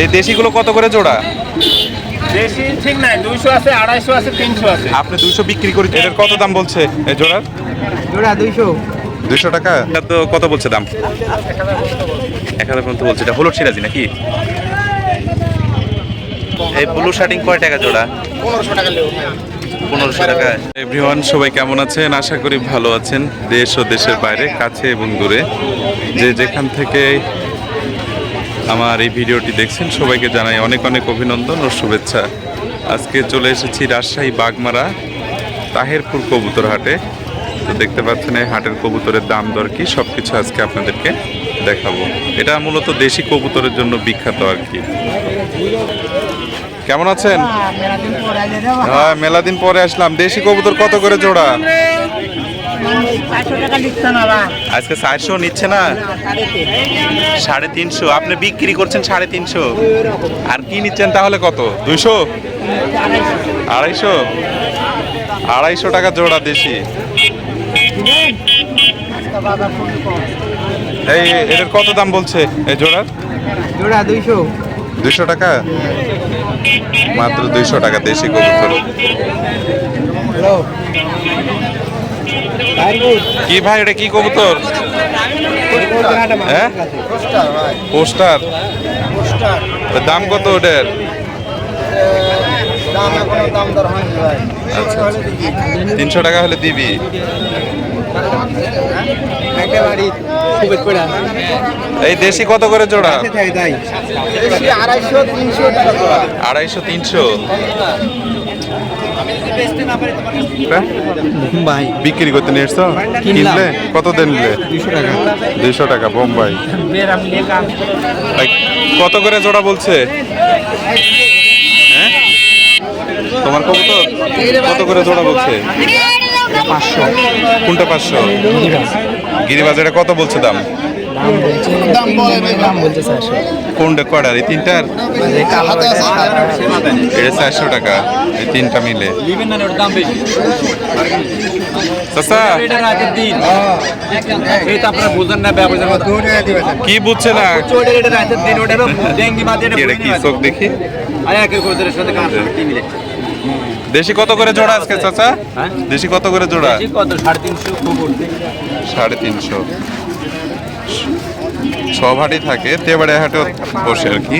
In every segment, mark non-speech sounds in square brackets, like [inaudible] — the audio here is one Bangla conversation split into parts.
এই দেশিগুলো কত করে জোড়া? দেশি ঠিক নাই দুইশো আছে আড়াইশো আছে তিনশো আছে। আপনি দুশো বিক্রি করি এটার কত দাম বলছে এই জোড়ার জোড়া দুইশো। দুশো টাকা? এটা তো কত বলছে দাম? এক হাজার পর্যন্ত বলছে এটা হলুদ সিরাজি নাকি? এই ব্লু শার্টিং কয় টাকা জোড়া? পনেরোশো টাকা এভরিওয়ান সবাই কেমন আছেন? আশা করি ভালো আছেন। দেশ ও দেশের বাইরে কাছে এবং দূরে। যে যেখান থেকে আমার এই ভিডিওটি দেখছেন সবাইকে জানাই অনেক অনেক অভিনন্দন ও শুভেচ্ছা। আজকে চলে এসেছি রাজশাহী বাগমারা তাহেরপুর কবুতর হাটে। তো দেখতে পাচ্ছেন এই হাটের কবুতরের দাম দর কি সব কিছু আজকে আপনাদেরকে দেখাবো। এটা মূলত দেশি কবুতরের জন্য বিখ্যাত আর কি। কেমন আছেন? হ্যাঁ মেলা দিন পরে আসলাম। দেশি কবুতর কত করে জোড়া? আজকে চারশো নিচ্ছে না? সাড়ে তিনশো। আপনি বিক্রি করছেন সাড়ে তিনশো। আর কি নিচ্ছেন তাহলে কত? দুইশো? আড়াইশো? আড়াইশো টাকা জোড়া দেশি। এই এটার কত দাম বলছে এই জোড়ার? জোড়া দুইশো। দুইশো টাকা? মাত্র দুইশো টাকা দেশি কবুতর কি ভাই এটা কি কবুতর? হ্যাঁ? পোস্টার। দাম কত ওটার? ভাই আচ্ছা। তিনশো টাকা হলে দিবি। এই দেশি কত করে জোড়া? আড়াইশো তিনশো টাকা জোড়া আড়াইশো তিনশো ভাই বিক্রি করতে নিয়ে এসছো? কিনলে? কত দেন নিলে? দুইশো টাকা। দুইশো টাকা বোম্বাই। কত করে জোড়া বলছে? হ্যাঁ? তোমার কবুতর? কত করে জোড়া বলছে? পাঁচশো। কোনটা পাঁচশো? গিরিবাজারে কত বলছে দাম? দাম বলে দাম বলছে চারশো কোনটা কয়টার এই তিনটার এটা চারশো টাকা এই তিনটা মিলে। চাচা। এই তো আপনারা বুঝেন না ব্যবসার কথা কি বুঝছে না? [laughs] কি চোখ দেখি? দেশি কত করে জোড়া আজকে চাচা? হ্যাঁ? দেশি কত করে জোড়া? সাড়ে তিনশো সাড়ে তিনশো। সব হাটই থাকে তেবারে হাটে বসে আর কি।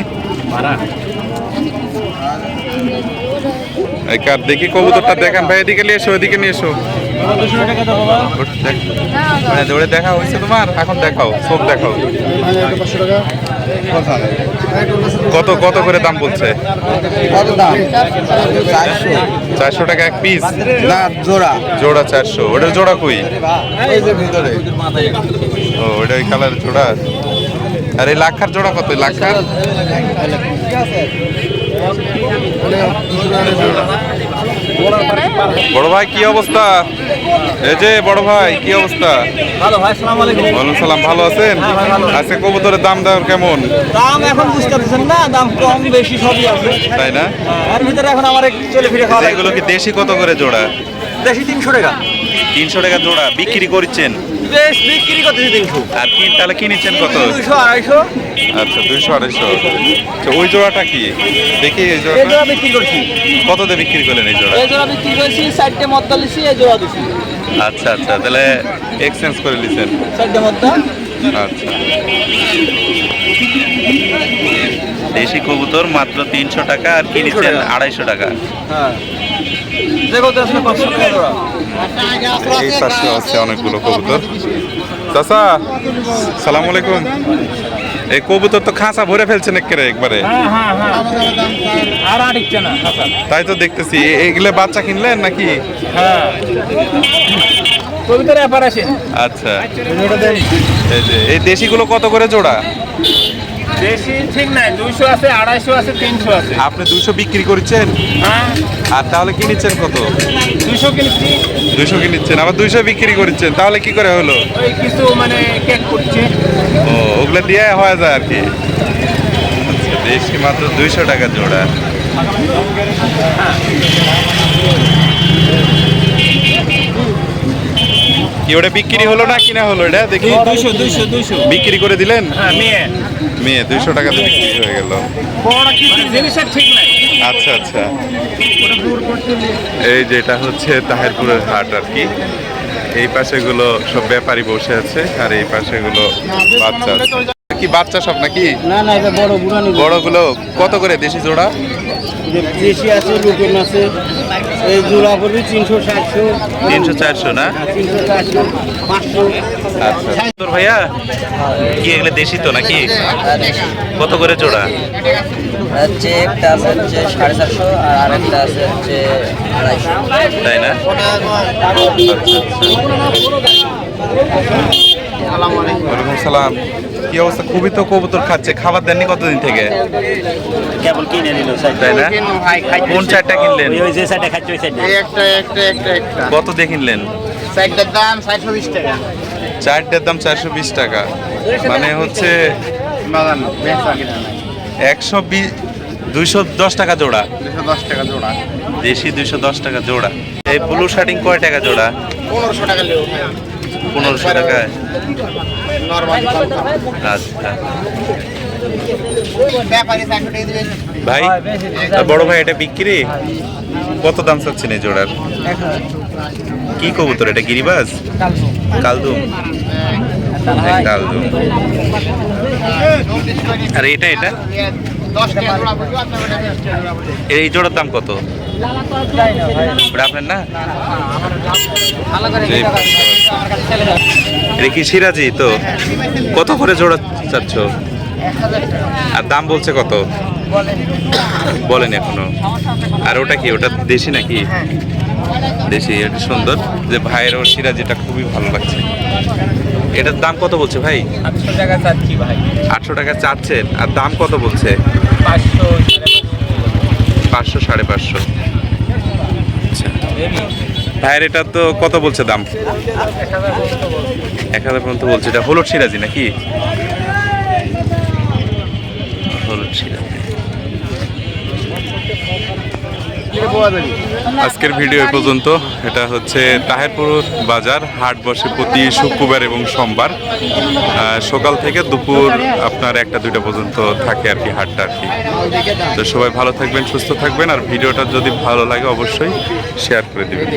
এই কার দেখি কবুতরটা দেখান ভাই এদিকে নিয়ে এসো এদিকে নিয়ে এসো। মানে দৌড়ে দেখা হয়েছে তোমার এখন দেখাও সব দেখাও। কত কত করে দাম বলছে? চারশো টাকা এক পিস না জোড়া। জোড়া চারশো ওটার জোড়া কই? ভিতরে। ও ওটা ওই কালার জোড়া? আর এই লাক্ষার জোড়া কত? লাক্ষার বড় ভাই কি অবস্থা? এই যে বড় ভাই কি অবস্থা? ওয়ালাইকুম সালাম ভালো আছেন? হ্যাঁ, আজকে কবুতরের দাম দাম কেমন? দাম এখন বুঝতে পারছেন না দাম কম বেশি সবই আছে। তাই না? এর ভিতরে এখন আমার চলে ফিরে খাওয়া এগুলো কি দেশি কত করে জোড়া? দেশি তিনশো টাকা। তিনশো টাকা জোড়া বিক্রি করছেন? বেশ বিক্রি করতেছি তিনশো। আর কি তাহলে কি নিচ্ছেন কত? দুশো আড়াইশো। আচ্ছা দুইশো আড়াইশো। আচ্ছা, ওই জোড়াটা কি? দেখি এই এই জোড়া বিক্রি করছি। কত দিয়ে বিক্রি করলেন এই জোড়া? এই জোড়া বিক্রি করছি চারটে লিছি এই জোড়া দিছি। আচ্ছা আচ্ছা তাহলে এক্সচেঞ্জ করে নিছেন। চারটে মদ্দা আচ্ছা। দেশি কবুতর মাত্র তিনশো টাকা আর কি নিচ্ছেন? আড়াইশো টাকা। হ্যাঁ। এই পাশে আছে অনেকগুলো কবুতর। চাচা সালাম আলাইকুম। এই কবুতর তো খাঁচা ভরে ফেলছেন একেবারে একবারে। হ্যাঁ হ্যাঁ হ্যাঁ। তাই তো দেখতেছি। এগুলো বাচ্চা কিনলেন নাকি? হ্যাঁ। আচ্ছা। এই যে এই দেশিগুলো কত করে জোড়া? বেশি ঠিক নাই দুইশো আছে আড়াইশো আছে তিনশো আছে। আপনি দুশো বিক্রি করছেন? হ্যাঁ। আর তাহলে কি নিচ্ছেন কত? দুইশো কিনছি। দুশো কি নিচ্ছেন আবার দুইশো বিক্রি করছেন তাহলে কি করে হলো? ওই কিছু মানে কেক করছে। ও ওগুলো দিয়ে হয়ে যায় আর কি। আচ্ছা, দেশি মাত্র দুইশো টাকা জোড়া। কি ওটা বিক্রি হলো না কিনা হলো এটা? দেখি। দুইশো দুইশো দুইশো। বিক্রি করে দিলেন? হ্যাঁ মেয়ে। মেয়ে দুইশো টাকাতে বিক্রি হয়ে গেল। আচ্ছা আচ্ছা। এই যেটা হচ্ছে তাহেরপুরের হাট আর কি। এই পাশেগুলো সব ব্যাপারী বসে আছে আর এই পাশেগুলো বাচ্চা কি বাচ্চা সব নাকি? না না এটা বড় বুড়ানি বড়গুলো কত করে? দেশি জোড়া? দেশি আছে লুকেন আছে এই জোড়া পড়বে তিনশো ষাটশো তিনশো চারশো না? তিনশো চারশো পাঁচশো। আচ্ছা। তোর ভাইয়া কি এগুলো দেশি তো নাকি? কত করে জোড়া? হচ্ছে একটা আছে হচ্ছে সাড়ে চারশো আর আরেকটা আছে হচ্ছে আড়াইশো। তাই না? ওয়ালাইকুম সালাম। কি অবস্থা? খুবই তো কবুতর খাচ্ছে। খাবার দেননি কতদিন থেকে? কেবল কিনে নিল তাই না? কোন চারটা কিনলেন? ওই যে খাচ্ছে ওই একটা একটা একটা একটা। কত দিয়ে কিনলেন? সাইডটার দাম ষাটশো বিশ টাকা। চারটার দাম চারশো বিশ টাকা। মানে হচ্ছে একশো বিশ দুইশো দশ টাকা জোড়া। দুশো দশ টাকা জোড়া। দেশি দুইশো দশ টাকা জোড়া। এই ব্লু শার্টিং কয় টাকা জোড়া? পনেরোশো টাকা পনেরোশো টাকা নর্মালি আচ্ছা। ভাই আর বড় ভাই এটা বিক্রি? কত দাম চাচ্ছেন এই জোড়ার? কি কবুতর এটা গিরিবাস কালদুম। কালদুম। আর এটা এটা? এই জোড়ার দাম কত? আপনার না? এটা কি সিরাজি তো? কত করে জোড়া চাচ্ছ? আর দাম বলছে কত? বলেন এখনও। আর ওটা কি? ওটা দেশি নাকি? দেশি এটা সুন্দর। যে ভাইয়ের ওর সিরাজিটা খুবই ভালো লাগছে। এটার দাম কত বলছে ভাই? আটশো টাকা চাচ্ছি ভাই। আটশো টাকা চাচ্ছেন আর দাম কত বলছে? পাঁচশো পাঁচশো সাড়ে পাঁচশো। আচ্ছা। ভাইয়ের এটা তো কত বলছে দাম? এক হাজার পর্যন্ত বলছে। এটা হলুদ সিরাজি নাকি? হলুদ সিরাজি। আজকের ভিডিও এ পর্যন্ত। এটা হচ্ছে তাহেরপুর বাজার, হাট বসে প্রতি শুক্রবার এবং সোমবার। সকাল থেকে দুপুর আপনার একটা, দুইটা পর্যন্ত থাকে আর কি হাটটা আর কি। তো সবাই ভালো থাকবেন, সুস্থ থাকবেন, আর ভিডিওটা যদি ভালো লাগে অবশ্যই শেয়ার করে দিবেন।